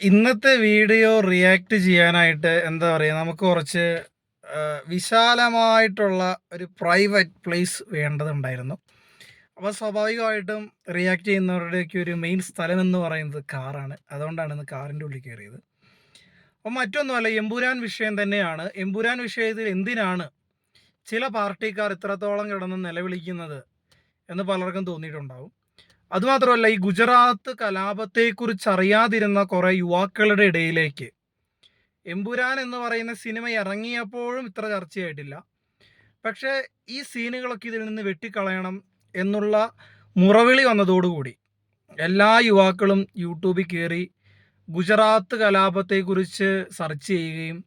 ഇന്നത്തെ video react ചെയ്യാനായിട്ട് എന്താ പറയുക? നമുക്ക് കുറച്ച് വിശാലമായിട്ടുള്ള ഒരു പ്രൈവറ്റ് പ്ലേസ് വേണ്ടതുണ്ടായിരുന്നു. അപ്പോൾ സ്വാഭാവികമായിട്ടും റിയാക്ട് ചെയ്യുന്നവരുടെയൊക്കെ ഒരു മെയിൻ സ്ഥലം എന്ന് പറയുന്നത് കാറാണ്. അതുകൊണ്ടാണ് ഇന്ന് കാറിന്റെ ഉള്ളിൽ കയറിയത്. അപ്പം മറ്റൊന്നുമല്ല എമ്പുരാൻ വിഷയം തന്നെയാണ്. എമ്പുരാൻ വിഷയത്തിൽ എന്തിനാണ് ചില പാർട്ടിക്കാർ ഇത്രത്തോളം കിടന്ന് നിലവിളിക്കുന്നത് എന്ന് പലർക്കും തോന്നിയിട്ടുണ്ടാവും. അതുമാത്രമല്ല ഈ ഗുജറാത്ത് കലാപത്തെക്കുറിച്ച് അറിയാതിരുന്ന കുറേ യുവാക്കളുടെ ഇടയിലേക്ക്. എമ്പുരാൻ എന്ന് പറയുന്ന സിനിമ ഇറങ്ങിയപ്പോഴും ഇത്ര ചർച്ചയായിട്ടില്ല. പക്ഷേ ഈ സീനുകളൊക്കെ ഇതിൽ നിന്ന് വെട്ടിക്കളയണം എന്നുള്ള മുറവിളി വന്നതോടുകൂടി എല്ലാ യുവാക്കളും യൂട്യൂബിൽ കയറി ഗുജറാത്ത് കലാപത്തെക്കുറിച്ച് സെർച്ച് ചെയ്യുകയും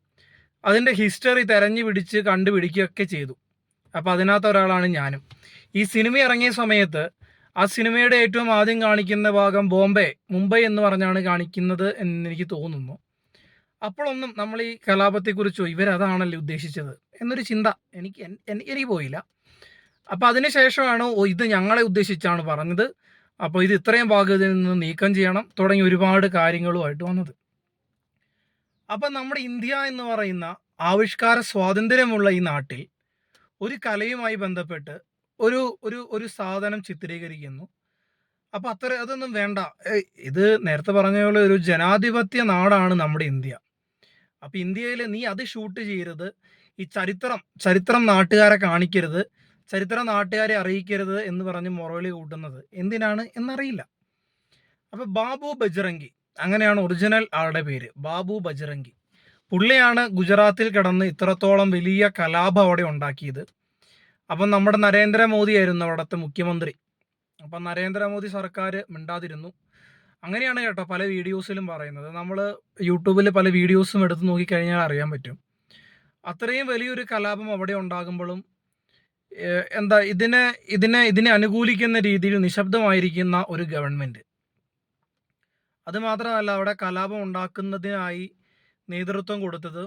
അതിന്റെ ഹിസ്റ്ററി തെരഞ്ഞു പിടിച്ച് കണ്ടുപിടിക്കുകയൊക്കെ ചെയ്തു. അപ്പോൾ അതിനകത്ത് ഒരാളാണ് ഞാനും. ഈ സിനിമ ഇറങ്ങിയ സമയത്ത് ആ സിനിമയുടെ ഏറ്റവും ആദ്യം കാണിക്കുന്ന ഭാഗം ബോംബെ മുംബൈ എന്ന് പറഞ്ഞാണ് കാണിക്കുന്നത് എന്ന് എനിക്ക് തോന്നുന്നു. അപ്പോഴൊന്നും നമ്മൾ ഈ കലാപത്തെക്കുറിച്ചോ ഇവരതാണല്ലോ ഉദ്ദേശിച്ചത് എന്നൊരു ചിന്ത എനിക്ക് എനിക്ക് പോയില്ല. അപ്പോൾ അതിനുശേഷമാണ് ഓ ഇത് ഞങ്ങളെ ഉദ്ദേശിച്ചാണ് പറഞ്ഞത്. അപ്പോൾ ഇത് ഇത്രയും ഭാഗം നിന്ന് നീക്കം ചെയ്യണം തുടങ്ങി ഒരുപാട് കാര്യങ്ങളുമായിട്ട് വന്നത്. അപ്പം നമ്മുടെ ഇന്ത്യ എന്ന് പറയുന്ന ആവിഷ്കാര സ്വാതന്ത്ര്യമുള്ള ഈ നാട്ടിൽ ഒരു കലയുമായി ബന്ധപ്പെട്ട് ഒരു ഒരു ഒരു സാധനം ചിത്രീകരിക്കുന്നു. അപ്പം അത്ര അതൊന്നും വേണ്ട. ഇത് നേരത്തെ പറഞ്ഞ പോലെ ഒരു ജനാധിപത്യ നാടാണ് നമ്മുടെ ഇന്ത്യ. അപ്പം ഇന്ത്യയിൽ നീ അത് ഷൂട്ട് ചെയ്യരുത്. ഈ ചരിത്രം ചരിത്രം നാട്ടുകാരെ കാണിക്കരുത്. ചരിത്രം നാട്ടുകാരെ അറിയിക്കരുത് എന്ന് പറഞ്ഞ് മുറവിളി കൂട്ടുന്നത് എന്തിനാണ് എന്നറിയില്ല. അപ്പോൾ ബാബു ബജ്രംഗി അങ്ങനെയാണ് ഒറിജിനൽ ആളുടെ പേര് ബാബു ബജ്രംഗി പുള്ളിയാണ് ഗുജറാത്തിൽ കിടന്ന് ഇത്രത്തോളം വലിയ കലാപം അവിടെ ഉണ്ടാക്കിയത്. അപ്പം നമ്മുടെ നരേന്ദ്രമോദി ആയിരുന്നു അവിടുത്തെ മുഖ്യമന്ത്രി. അപ്പം നരേന്ദ്രമോദി സർക്കാർ മിണ്ടാതിരുന്നു. അങ്ങനെയാണ് കേട്ടോ പല വീഡിയോസിലും പറയുന്നത്. നമ്മൾ യൂട്യൂബിൽ പല വീഡിയോസും എടുത്ത് നോക്കിക്കഴിഞ്ഞാൽ അറിയാൻ പറ്റും. അത്രയും വലിയൊരു കലാപം അവിടെ ഉണ്ടാകുമ്പോഴും എന്താ ഇതിനെ ഇതിനെ ഇതിനെ അനുകൂലിക്കുന്ന രീതിയിൽ നിശബ്ദമായിരിക്കുന്ന ഒരു ഗവൺമെന്റ് അതുമാത്രമല്ല അവിടെ കലാപം ഉണ്ടാക്കുന്നതിനായി നേതൃത്വം കൊടുത്തത്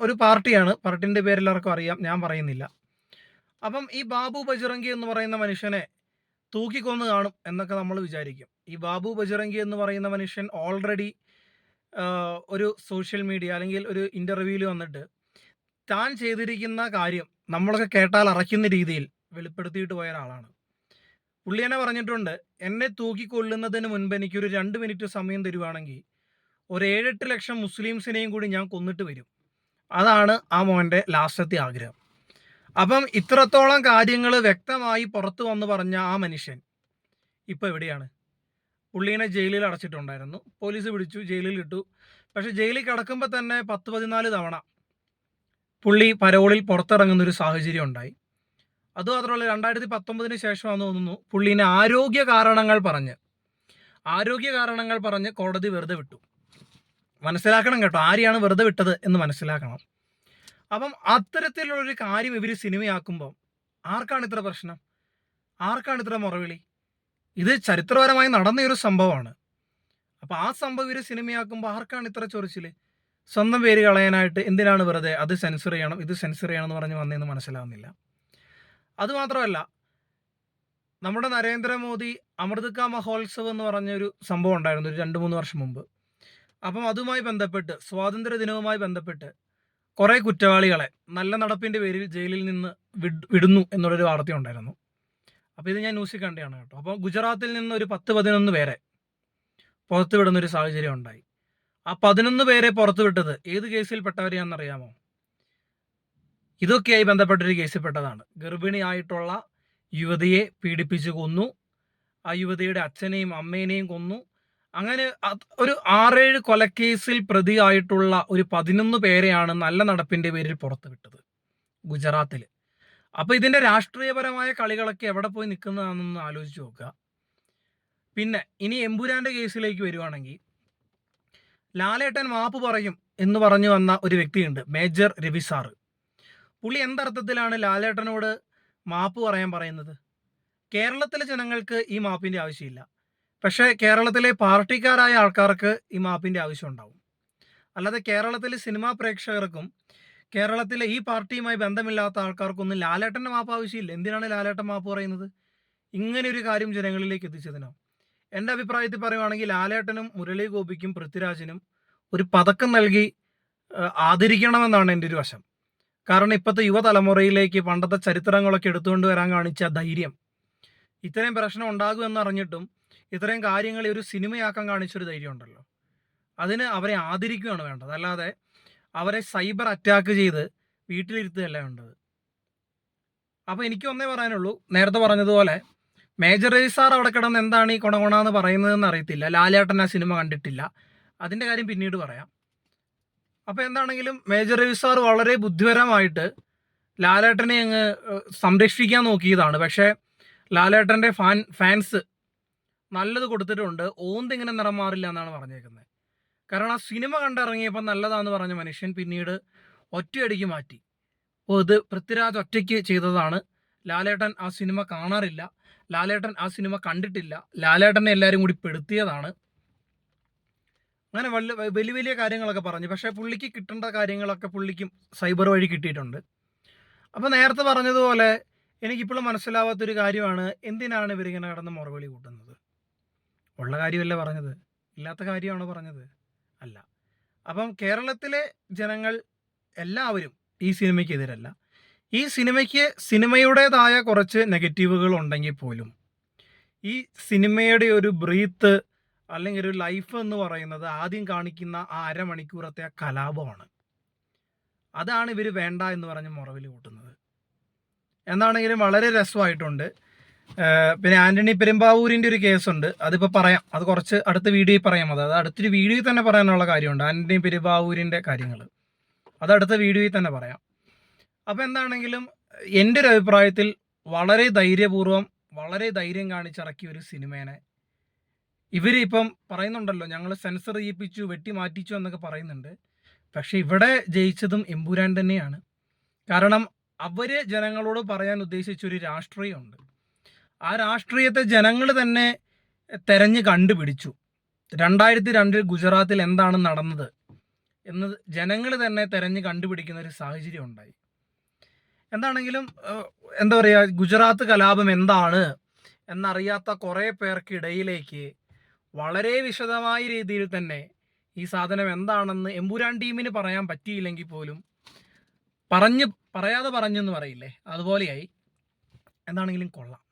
ഒരു പാർട്ടിയാണ്. പാർട്ടിന്റെ പേരെല്ലാവർക്കും അറിയാം. ഞാൻ പറയുന്നില്ല. അപ്പം ഈ ബാബു ബജറങ്കി എന്ന് പറയുന്ന മനുഷ്യനെ തൂക്കിക്കൊന്ന് കാണും എന്നൊക്കെ നമ്മൾ വിചാരിക്കും. ഈ ബാബു ബജറങ്കി എന്ന് പറയുന്ന മനുഷ്യൻ ഓൾറെഡി ഒരു സോഷ്യൽ മീഡിയ അല്ലെങ്കിൽ ഒരു ഇന്റർവ്യൂവിൽ വന്നിട്ട് താൻ ചെയ്തിരിക്കുന്ന കാര്യം നമ്മളൊക്കെ കേട്ടാൽ അറയ്ക്കുന്ന രീതിയിൽ വെളിപ്പെടുത്തിയിട്ട് പോയ ഒരാളാണ്. പുള്ളി എന്നെ പറഞ്ഞിട്ടുണ്ട് എന്നെ തൂക്കിക്കൊല്ലുന്നതിന് മുൻപ് എനിക്കൊരു രണ്ട് മിനിറ്റ് സമയം തരുവാണെങ്കിൽ ഒരു ഏഴെട്ട് ലക്ഷം മുസ്ലിംസിനെയും കൂടി ഞാൻ കൊന്നിട്ട് വരും. അതാണ് ആ മോന്റെ ലാസ്റ്റത്തെ ആഗ്രഹം. അപ്പം ഇത്രത്തോളം കാര്യങ്ങൾ വ്യക്തമായി പുറത്തു വന്ന് പറഞ്ഞ ആ മനുഷ്യൻ ഇപ്പോൾ എവിടെയാണ്? പുള്ളീനെ ജയിലിൽ അടച്ചിട്ടുണ്ടായിരുന്നു. പോലീസ് പിടിച്ചു ജയിലിൽ ഇട്ടു. പക്ഷെ ജയിലിൽ കിടക്കുമ്പോൾ തന്നെ പത്ത് പതിനാല് തവണ പുള്ളി പരോളിൽ പുറത്തിറങ്ങുന്ന ഒരു സാഹചര്യം ഉണ്ടായി. അതുമാത്രമല്ല രണ്ടായിരത്തി പത്തൊമ്പതിന് ശേഷമാണെന്ന് തോന്നുന്നു പുള്ളീനെ ആരോഗ്യ കാരണങ്ങൾ പറഞ്ഞ് ആരോഗ്യ കാരണങ്ങൾ പറഞ്ഞ് കോടതി വെറുതെ വിട്ടു. മനസ്സിലാക്കണം കേട്ടോ ആരെയാണ് വെറുതെ വിട്ടത് എന്ന് മനസ്സിലാക്കണം. അപ്പം അത്തരത്തിലുള്ളൊരു കാര്യം ഇവർ സിനിമയാക്കുമ്പോൾ ആർക്കാണ് ഇത്ര പ്രശ്നം? ആർക്കാണ് ഇത്ര മുറവിളി? ഇത് ചരിത്രപരമായി നടന്ന ഒരു സംഭവമാണ്. അപ്പോൾ ആ സംഭവം ഇവർ സിനിമയാക്കുമ്പോൾ ആർക്കാണ് ഇത്ര ചൊറിച്ചിൽ സ്വന്തം പേര് കളയാനായിട്ട് എന്തിനാണ് വെറുതെ അത് സെൻസർ ചെയ്യണം ഇത് സെൻസർ ചെയ്യണം എന്ന് പറഞ്ഞ് വന്നതെന്ന് മനസ്സിലാവുന്നില്ല. അതുമാത്രമല്ല നമ്മുടെ നരേന്ദ്രമോദി അമൃതക്ക മഹോത്സവ് എന്ന് പറഞ്ഞൊരു സംഭവം ഉണ്ടായിരുന്നു ഒരു രണ്ട് മൂന്ന് വർഷം മുമ്പ്. അപ്പം അതുമായി ബന്ധപ്പെട്ട് സ്വാതന്ത്ര്യ ദിനവുമായി ബന്ധപ്പെട്ട് കുറേ കുറ്റവാളികളെ നല്ല നടപ്പിന്റെ പേരിൽ ജയിലിൽ നിന്ന് വിടുന്നു എന്നുള്ളൊരു വാർത്ത ഉണ്ടായിരുന്നു. അപ്പോൾ ഇത് ഞാൻ ന്യൂസിൽ കണ്ടതാണ് കേട്ടോ. അപ്പോൾ ഗുജറാത്തിൽ നിന്ന് ഒരു പത്ത് പതിനൊന്ന് പേരെ പുറത്തു വിടുന്ന ഒരു സാഹചര്യം ഉണ്ടായി. ആ പതിനൊന്ന് പേരെ പുറത്തു വിട്ടത് ഏത് കേസിൽപ്പെട്ടവരെയാണെന്നറിയാമോ? ഇതൊക്കെയായി ബന്ധപ്പെട്ടൊരു കേസിൽപ്പെട്ടതാണ്. ഗർഭിണിയായിട്ടുള്ള യുവതിയെ പീഡിപ്പിച്ച് കൊന്നു. ആ യുവതിയുടെ അച്ഛനെയും അമ്മേനെയും കൊന്നു. അങ്ങനെ ഒരു ആറേഴ് കൊലക്കേസിൽ പ്രതിയായിട്ടുള്ള ഒരു പതിനൊന്ന് പേരെയാണ് നല്ല നടപ്പിന്റെ പേരിൽ പുറത്തുവിട്ടത് ഗുജറാത്തിൽ അപ്പോൾ ഇതിന്റെ രാഷ്ട്രീയപരമായ കളികളൊക്കെ എവിടെ പോയി നിൽക്കുന്നതാണെന്ന് ആലോചിച്ച് നോക്കുക. പിന്നെ ഇനി എമ്പുരാന്റെ കേസിലേക്ക് വരുവാണെങ്കിൽ ലാലേട്ടൻ മാപ്പ് പറയും എന്ന് പറഞ്ഞു വന്ന ഒരു വ്യക്തിയുണ്ട് മേജർ രവി പുള്ളി എന്തർത്ഥത്തിലാണ് ലാലേട്ടനോട് മാപ്പ് പറയാൻ പറയുന്നത്? കേരളത്തിലെ ജനങ്ങൾക്ക് ഈ മാപ്പിന്റെ ആവശ്യമില്ല. പക്ഷേ കേരളത്തിലെ പാർട്ടിക്കാരായ ആൾക്കാർക്ക് ഈ മാപ്പിന്റെ ആവശ്യം ഉണ്ടാവും. അല്ലാതെ കേരളത്തിലെ സിനിമാ പ്രേക്ഷകർക്കും കേരളത്തിലെ ഈ പാർട്ടിയുമായി ബന്ധമില്ലാത്ത ആൾക്കാർക്കൊന്നും ലാലേട്ടന്റെ മാപ്പ് ആവശ്യമില്ല. എന്തിനാണ് ലാലേട്ടൻ മാപ്പ് പറയുന്നത്? ഇങ്ങനെ ഒരു കാര്യം ജനങ്ങളിലേക്ക് എത്തിച്ചതിനോ? എന്റെ അഭിപ്രായത്തിൽ പറയുവാണെങ്കിൽ ലാലേട്ടനും മുരളി ഗോപിക്കും പൃഥ്വിരാജിനും ഒരു പതക്കം നൽകി ആദരിക്കണമെന്നാണ് എന്റെ ഒരു വശം. കാരണം ഇപ്പോഴത്തെ യുവതലമുറയിലേക്ക് പണ്ടത്തെ ചരിത്രങ്ങളൊക്കെ എടുത്തുകൊണ്ട് വരാൻ കാണിച്ച ധൈര്യം. ഇത്രയും പ്രശ്നം ഉണ്ടാകുമെന്ന് അറിഞ്ഞിട്ടും ഇത്രയും കാര്യങ്ങളെ ഒരു സിനിമയാക്കാൻ കാണിച്ചൊരു ധൈര്യം ഉണ്ടല്ലോ അതിന് അവരെ ആദരിക്കുകയാണ് വേണ്ടത്. അല്ലാതെ അവരെ സൈബർ അറ്റാക്ക് ചെയ്ത് വീട്ടിലിരുത്തുകയല്ല വേണ്ടത്. അപ്പോൾ എനിക്ക് ഒന്നേ പറയാനുള്ളൂ. നേരത്തെ പറഞ്ഞതുപോലെ മേജർ രവി സാർ അവിടെ കിടന്ന് എന്താണ് ഈ കൊണകൊണ എന്ന് പറയുന്നതെന്ന് അറിയത്തില്ല. ലാലേട്ടൻ ആ സിനിമ കണ്ടിട്ടില്ല. അതിന്റെ കാര്യം പിന്നീട് പറയാം. അപ്പോൾ എന്താണെങ്കിലും മേജർ രവി സാർ വളരെ ബുദ്ധിപരമായിട്ട് ലാലേട്ടനെ അങ്ങ് സംരക്ഷിക്കാൻ നോക്കിയതാണ്. പക്ഷേ ലാലേട്ടന്റെ ഫാൻ ഫാൻസ് നല്ലത് കൊടുത്തിട്ടുണ്ട്. ഓന്തിങ്ങനെ നിറം മാറില്ല എന്നാണ് പറഞ്ഞേക്കുന്നത്. കാരണം ആ സിനിമ കണ്ടിറങ്ങിയപ്പോൾ നല്ലതാന്ന് പറഞ്ഞ മനുഷ്യൻ പിന്നീട് ഒറ്റയടിക്ക് മാറ്റി. അപ്പോൾ ഇത് പൃഥ്വിരാജ് ഒറ്റയ്ക്ക് ചെയ്തതാണ്. ലാലേട്ടൻ ആ സിനിമ കാണാറില്ല. ലാലേട്ടൻ ആ സിനിമ കണ്ടിട്ടില്ല. ലാലേട്ടനെ എല്ലാവരും കൂടി പെടുത്തിയതാണ്. അങ്ങനെ വലിയ വലിയ വലിയ കാര്യങ്ങളൊക്കെ പറഞ്ഞു. പക്ഷേ പുള്ളിക്ക് കിട്ടേണ്ട കാര്യങ്ങളൊക്കെ പുള്ളിക്കും സൈബർ വഴി കിട്ടിയിട്ടുണ്ട്. അപ്പോൾ നേരത്തെ പറഞ്ഞതുപോലെ എനിക്കിപ്പോഴും മനസ്സിലാവാത്തൊരു കാര്യമാണ് എന്തിനാണ് ഇവരിങ്ങനെ കിടന്ന് മുറവിളി കൂട്ടുന്നത്? ഉള്ള കാര്യമല്ല പറഞ്ഞത്? ഇല്ലാത്ത കാര്യമാണോ പറഞ്ഞത്? അല്ല. അപ്പം കേരളത്തിലെ ജനങ്ങൾ എല്ലാവരും ഈ സിനിമയ്ക്ക് എതിരല്ല ഈ സിനിമയ്ക്ക് സിനിമയുടേതായ കുറച്ച് നെഗറ്റീവുകൾ ഉണ്ടെങ്കിൽ പോലും ഈ സിനിമയുടെ ഒരു ബ്രീത്ത് അല്ലെങ്കിൽ ഒരു ലൈഫ് എന്ന് പറയുന്നത് ആദ്യം കാണിക്കുന്ന ആ അരമണിക്കൂറത്തെ ആ കലാപമാണ്. അതാണ് ഇവർ വേണ്ട എന്ന് പറഞ്ഞ് മുറവിൽ കൂട്ടുന്നത്. എന്നാണെങ്കിലും വളരെ രസമായിട്ടുണ്ട്. പിന്നെ ആന്റണി പെരുമ്പാവൂരിന്റെ ഒരു കേസുണ്ട്. അതിപ്പോ പറയാം. അത് കുറച്ച് അടുത്ത വീഡിയോയിൽ പറയാം. അതായത് അത് അടുത്തൊരു വീഡിയോയിൽ തന്നെ പറയാനുള്ള കാര്യമുണ്ട്. ആന്റണി പെരുമ്പാവൂരിന്റെ കാര്യങ്ങൾ അത് അടുത്ത വീഡിയോയിൽ തന്നെ പറയാം. അപ്പോൾ എന്താണെങ്കിലും എന്റെ ഒരു അഭിപ്രായത്തിൽ വളരെ ധൈര്യപൂർവം വളരെ ധൈര്യം കാണിച്ചിറക്കിയ ഒരു സിനിമേനെ ഇവർ ഇപ്പം പറയുന്നുണ്ടല്ലോ ഞങ്ങൾ സെൻസർ ചെയ്യിപ്പിച്ചു വെട്ടി മാറ്റിച്ചു എന്നൊക്കെ പറയുന്നുണ്ട്. പക്ഷെ ഇവിടെ ജയിച്ചതും എമ്പുരാൻ തന്നെയാണ്. കാരണം അവർ ജനങ്ങളോട് പറയാൻ ഉദ്ദേശിച്ചൊരു രാഷ്ട്രീയമുണ്ട്. ആ രാഷ്ട്രീയത്തെ ജനങ്ങൾ തന്നെ തെരഞ്ഞ് കണ്ടുപിടിച്ചു. രണ്ടായിരത്തി രണ്ടിൽ ഗുജറാത്തിൽ എന്താണ് നടന്നത് എന്ന് ജനങ്ങൾ തന്നെ തെരഞ്ഞ് കണ്ടുപിടിക്കുന്ന ഒരു സാഹചര്യം ഉണ്ടായി. എന്താണെങ്കിലും എന്താ പറയുക ഗുജറാത്ത് കലാപം എന്താണ് എന്നറിയാത്ത കുറേ പേർക്കിടയിലേക്ക് വളരെ വിശദമായ രീതിയിൽ തന്നെ ഈ സാധനം എന്താണെന്ന് എമ്പുരാൻ ടീമിന് പറയാൻ പറ്റിയില്ലെങ്കിൽ പോലും പറഞ്ഞ് പറയാതെ പറഞ്ഞെന്ന് പറയില്ലേ? അതുപോലെയായി. എന്താണെങ്കിലും കൊള്ളാം.